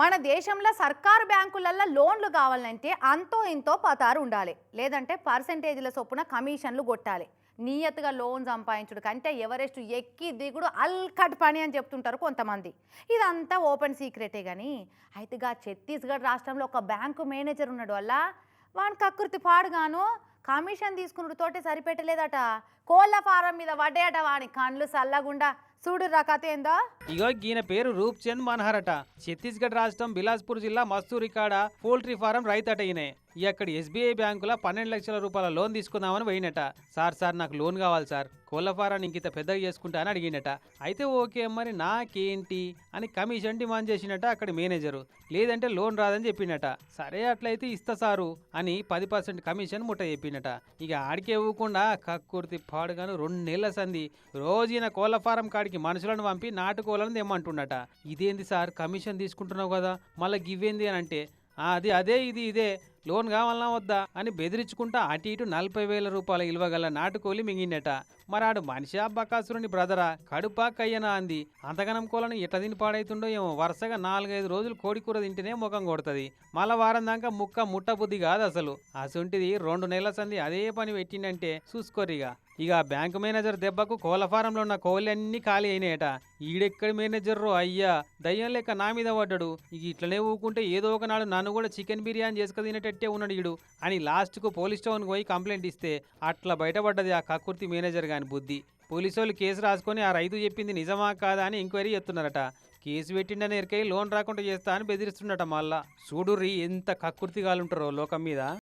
మన దేశంలో సర్కారు బ్యాంకులల్లో లోన్లు కావాలంటే అంతో ఇంతో పతారు ఉండాలి. లేదంటే పర్సంటేజీల చొప్పున కమిషన్లు కొట్టాలి. నియత్గా లోన్ సంపాదించుడు కంటే ఎవరెస్ట్ ఎక్కి దిగుడు అల్కట్ పని అని చెప్తుంటారు కొంతమంది. ఇదంతా ఓపెన్ సీక్రెటే కానీ అయితే గా ఛత్తీస్గఢ్ రాష్ట్రంలో ఒక బ్యాంకు మేనేజర్ ఉన్నాడు వల్ల వాని కకృతి పాడుగాను కమిషన్ తీసుకున్నాడు తోటే సరిపెట్టలేదట. కోళ్ళ ఫారం మీద వడ్డేట వాని కండ్లు సల్లగుండా. చూడు కథ ఇగో ఈయన పేరు రూప్ చంద్ మనహరట. ఛత్తీస్గఢ్ రాష్ట్రం బిలాస్పూర్ జిల్లా మస్తూరికాడ పోల్ట్రీ ఫారం రైతట ఈయన. ఈ ఎస్బీఐ బ్యాంకులో పన్నెండు లక్షల రూపాయల లోన్ తీసుకుందామని పోయినట. సార్ సార్ నాకు లోన్ కావాలి సార్. కోళ్ళ ఫారాన్ని ఇంకిత పెద్దగా చేసుకుంటా అని అడిగినట. అయితే ఓకే మరి నాకేంటి? అని కమిషన్ డిమాండ్ చేసినట అక్కడ మేనేజరు. లేదంటే లోన్ రాదని చెప్పినట. సరే అట్లయితే ఇస్తా సారు అని పది పర్సెంట్ కమిషన్ ముట్ట చెప్పినట. ఇక ఆడికే ఇవ్వకుండా కక్కుర్తి పాడుగాను రెండు నెలల సంది రోజు ఈయన కోళ్ళ ఫారం కాడికి మనుషులను పంపి నాటుకోవాలని తెమ్మంటున్నట ఇదేంది సార్? కమిషన్ తీసుకుంటున్నావు కదా? మళ్ళీ గివ్వేంది అని అంటే అది అదే ఇది ఇదే. లోన్ కావాలన్నా వద్దా? అని బెదిరించుకుంటా అటు ఇటు నలభై వేల రూపాయల ఇలువగల నాటుకోలి మింగిండట మరాడు మనిషి బకాసురుని బ్రదరా కడుపా కయ్యనా అంది. అంతగనం కోలను ఎట్లా తిని పాడైతుండో ఏమో వరుసగా నాలుగైదు రోజులు కోడి కూర తింటేనే ముఖం కొడుతుంది. మళ్ళా వారం దాకా ముక్క ముట్ట బుద్ధి కాదు అసలు. అసొంటిది రెండు నెలల సంది అదే పని పెట్టిండంటే చూసుకోరిగా. ఇక బ్యాంకు మేనేజర్ దెబ్బకు కోళ్ళ ఫారంలో ఉన్న కోళ్ళు అన్ని ఖాళీ అయినాయట. ఈడెక్కడి మేనేజర్ రో అయ్యా దయ్యం లెక్క నా మీద పడ్డాడు. ఇక ఇట్లనే ఊకుంటే ఏదో ఒకనాడు నన్ను కూడా చికెన్ బిర్యానీ చేసుకు తినేటట్టే ఉన్నాడు ఈడు అని లాస్ట్కు పోలీస్ స్టేషన్కి పోయి కంప్లైంట్ ఇస్తే అట్లా బయటపడ్డది ఆ కకుర్తి మేనేజర్ గాని బుద్ధి. పోలీసోళ్ళు వాళ్ళు కేసు రాసుకొని ఆ రైతు చెప్పింది నిజమా కాదా అని ఎంక్వైరీ చేస్తున్నారట. కేసు పెట్టిండని ఎరికై లోన్ రాకుండా చేస్తా అని బెదిరిస్తుండట మళ్ళా. చూడుర్రి ఎంత కక్కుర్తిగాలుంటారో లోకం మీద.